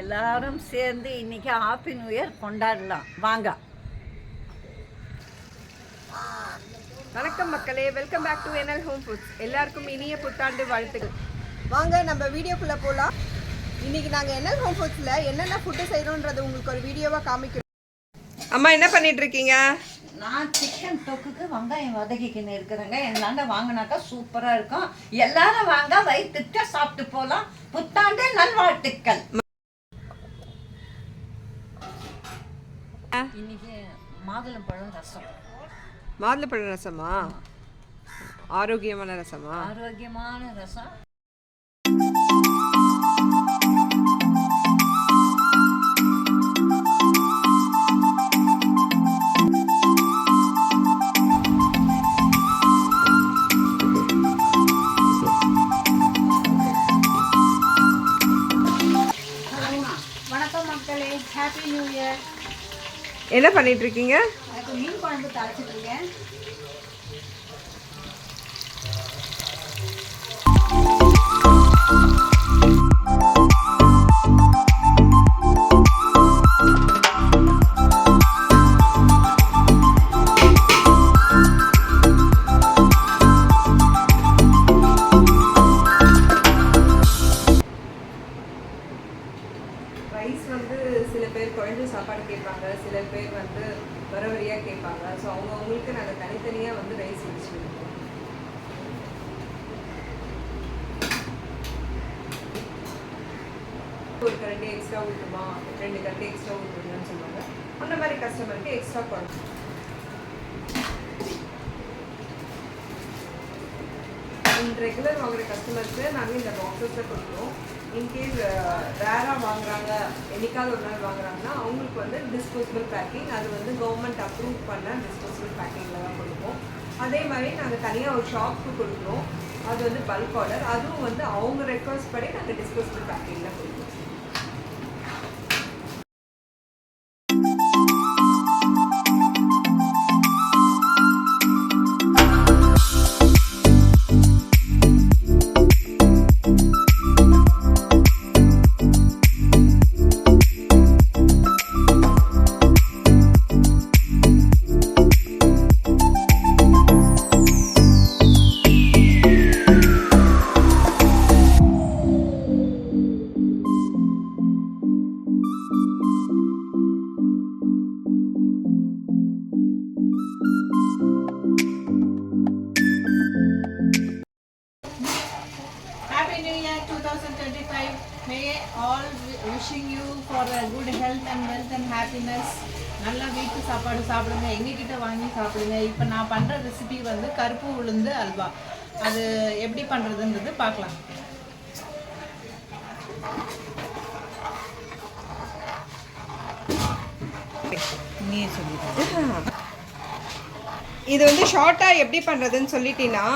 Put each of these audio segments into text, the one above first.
எல்லாரும் சேர்ந்து இன்னைக்கு ஹாப்பி நியூ இயர் கொண்டாடலாம். வாங்க. வணக்கம் மக்களே. Welcome back to NL home foods எல்லாருக்கும் இனிய புத்தாண்டு வாழ்த்துக்கள். வாங்க நம்ம வீடியோக்குள்ளே போகலாம் இன்னைக்கு நாங்கள் என்எல் ஹோம் ஃபுட்ஸில் என்னென்ன ஃபுட்டு செய்கிறோன்றது உங்களுக்கு ஒரு வீடியோவாக காமிக்கிறோம். அம்மா என்ன பண்ணிட்டு இருக்கீங்க? நான் சிக்கன் தொக்குக்கு வெங்காயம் வதக்கிக்கின்னு இருக்கிறேங்க. எங்களாண்ட வாங்கினாக்கா சூப்பராக இருக்கும். எல்லாரும் வாங்க வயிற்றுட்ட சாப்பிட்டு போகலாம் புத்தாண்டு நல்வாழ்த்துக்கள். இன்னைக்கு மாதுளம்பழம் ரசம். மாதுளப்பழ ரசமா? ஆரோக்கியமான ரசமா? ஆரோக்கியமான ரசம். மக்களே ஹாப்பி நியூ இயர் என்ன பண்ணிட்டு இருக்கீங்க? மீன் குழம்பு தாளிச்சிட்டு இருக்கேன். ஒரு கரண்டி எக்ஸ்ட்ரா ஊற்றுமா ரெண்டு கரண்டி எக்ஸ்ட்ரா ஊற்றுங்கன்னு சொல்லுவாங்க. அந்த மாதிரி கஸ்டமருக்கு எக்ஸ்ட்ரா குழம்பு ரெகுலர் வாங்குற கஸ்டமருக்கு நாங்கள் இந்த பாக்ஸஸில் கொடுக்குறோம். இன்கேஸ் ரேராக வாங்குறாங்க என்னைக்காவது ஒரு நாள் வாங்குறாங்கன்னா அவங்களுக்கு வந்து டிஸ்போசபிள் பேக்கிங் அது வந்து கவர்மெண்ட் அப்ரூவ் பண்ண டிஸ்போசபிள் பேக்கிங்கில் தான் கொடுப்போம். அதே மாதிரி நாங்கள் தனியாக ஒரு ஷாப்புக்கு கொடுக்குறோம். அது வந்து பல்க் ஆர்டர் அதுவும் வந்து அவங்க ரெக்வஸ்ட் படி நாங்கள் டிஸ்போசபிள் பேக்கிங்கில் கொடுக்குறோம் Happy New Year 2025. May all wishing you for a good health and wealth and happiness. நல்லா வீட்டு சாப்பாடு சாப்பிடுங்க. எங்ககிட்ட வாங்கி சாப்பிடுங்க. இப்போ நான் பண்ணுற ரெசிபி வந்து கருப்பு உளுந்து அல்வா. அது எப்படி பண்ணுறதுன்றது பார்க்கலாம். நீ இது வந்து ஷார்ட்டாக எப்படி பண்ணுறதுன்னு சொல்லிட்டீங்கன்னா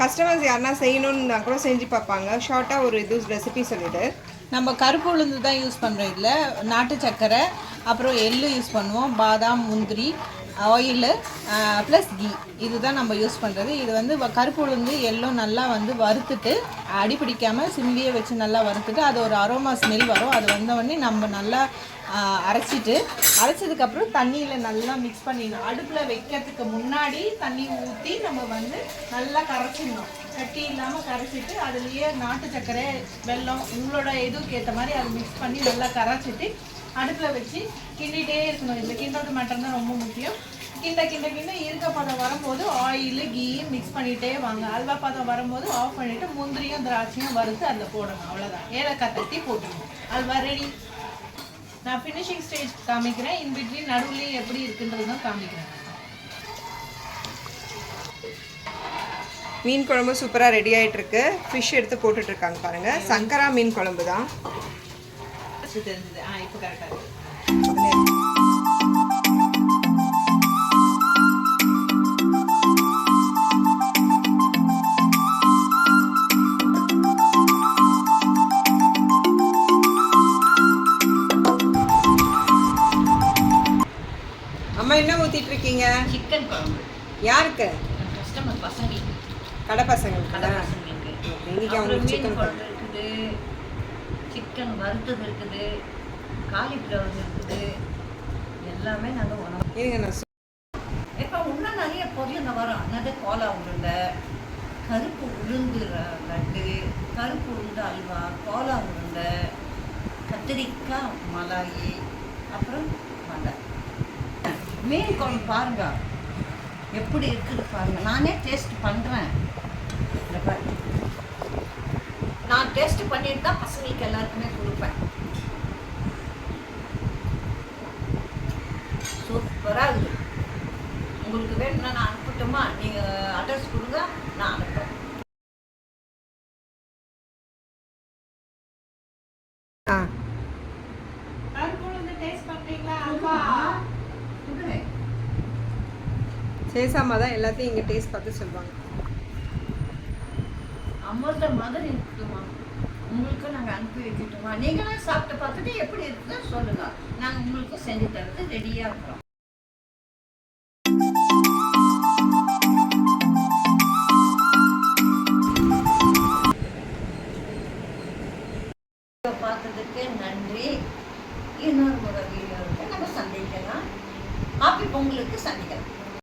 கஸ்டமர்ஸ் யாருன்னா செய்யணும்னா கூட செஞ்சு பார்ப்பாங்க. ஷார்ட்டாக ஒரு இது ரெசிபி சொல்லிவிடு நம்ம கருப்பு உளுந்து தான் யூஸ் பண்ணுறோம் இதில். நாட்டு சர்க்கரை அப்புறம் எள்ளு யூஸ் பண்ணுவோம். பாதாம் முந்திரி ஆயிலு ப்ளஸ் கீ இதுதான் நம்ம யூஸ் பண்ணுறது இது வந்து வ- கருப்பு உளுந்து எள்ளும் நல்லா வந்து வறுத்துட்டு அடி பிடிக்காமல் சிம்லியே வச்சு நல்லா வறுத்துட்டு அது ஒரு அரோமா ஸ்மெல் வரும். அது வந்தவொடனே நம்ம நல்லா அரைச்சிட்டு அரைச்சதுக்கப்புறம் தண்ணியில் நல்லா மிக்ஸ் பண்ணிடணும். அடுப்பில் வைக்கிறதுக்கு முன்னாடி தண்ணி ஊற்றி நம்ம வந்து நல்லா கரைச்சிடணும். கட்டி இல்லாமல் கரைச்சிட்டு அதுலேயே நாட்டு சர்க்கரை வெல்லம் உங்களோட இதுக்கு ஏற்ற மாதிரி அதை மிக்ஸ் பண்ணி நல்லா கரைச்சிட்டு அடுப்பில் வச்சு கிண்டிகிட்டே இருக்கணும். இந்த கிண்டோட்டு மேட்டர் தான் ரொம்ப முக்கியம். கிண்ட கிண்ட கிண்ட இருக்க பதம் வரும்போது ஆயில் கீயும் மிக்ஸ் பண்ணிகிட்டே வாங்க. அல்வா பதம் வரும்போது ஆஃப் பண்ணிவிட்டு முந்திரியும் திராட்சையும் வறுத்து அதில் போடணும். அவ்வளோதான் ஏலக்காய் தட்டி போட்டுருவோம் அல்வா ரெடி நான் ஃபினிஷிங் ஸ்டேஜ் காமிக்கிறேன். இன் பிட்வீன் நடுவுலையும் எப்படி இருக்குன்றது தான் காமிக்கிறேன். மீன் குழம்பு சூப்பராக ரெடி ஆயிட்டு இருக்கு ஃபிஷ் எடுத்து போட்டுட்டு இருக்காங்க பாருங்க. சங்கரா மீன் குழம்பு தான் தெரிஞ்சது. ஆ இப்போ கரெக்டாக இருக்கு. யாருக்கு? கஸ்டமர் பசங்களுக்கு கடை பசங்களுக்கு. கடை பசங்களுக்கு. இன்னைக்கு அவங்களுக்கு சிக்கன் குழம்பு இருக்குது. சிக்கன் வறுத்தது இருக்குது. காலிஃப்ளவர் இருக்குது. எல்லாமே நாங்கள் உணவு. இருங்க நான் இப்போ இன்னும் நிறைய பொருளுங்க வரும். என்னது? கோலா உருண்டை கருப்பு உளுந்து லட்டு கருப்பு உளுந்து அல்வா கோலா உருண்டை கத்திரிக்காய் மலாயி அப்புறம் வடை. மீன் குழம்பு பாருங்க. எப்படி இருக்குது பாருங்க. நானே டேஸ்ட் பண்ணுறேன் நான் டேஸ்ட் பண்ணிட்டு தான் பசங்களுக்கு எல்லாருக்குமே கொடுப்பேன் சூப்பராக இருக்குது உங்களுக்கு வேணும்னா நான் அனுப்பட்டுமா நீங்கள் அட்ரஸ் கொடுங்க நான் அனுப்புகிறேன் ஆ கருப்பு உளுந்து டேஸ்ட் பண்ணுறீங்களா அல்வா கொடுங்க சேசாமா தான் எல்லாத்தையும் இங்கே டேஸ்ட் பார்த்து சொல்லுவாங்க அமிர்த மாதிரி இருக்குமா? உங்களுக்கு நாங்கள் அனுப்பி வைக்கட்டுமா? நீங்களும் சாப்பிட்டு பார்த்துட்டு எப்படி இருக்குதுன்னு சொல்லுங்கள் நாங்கள் உங்களுக்கு செஞ்சு தரது ரெடியாக இருக்கிறோம்.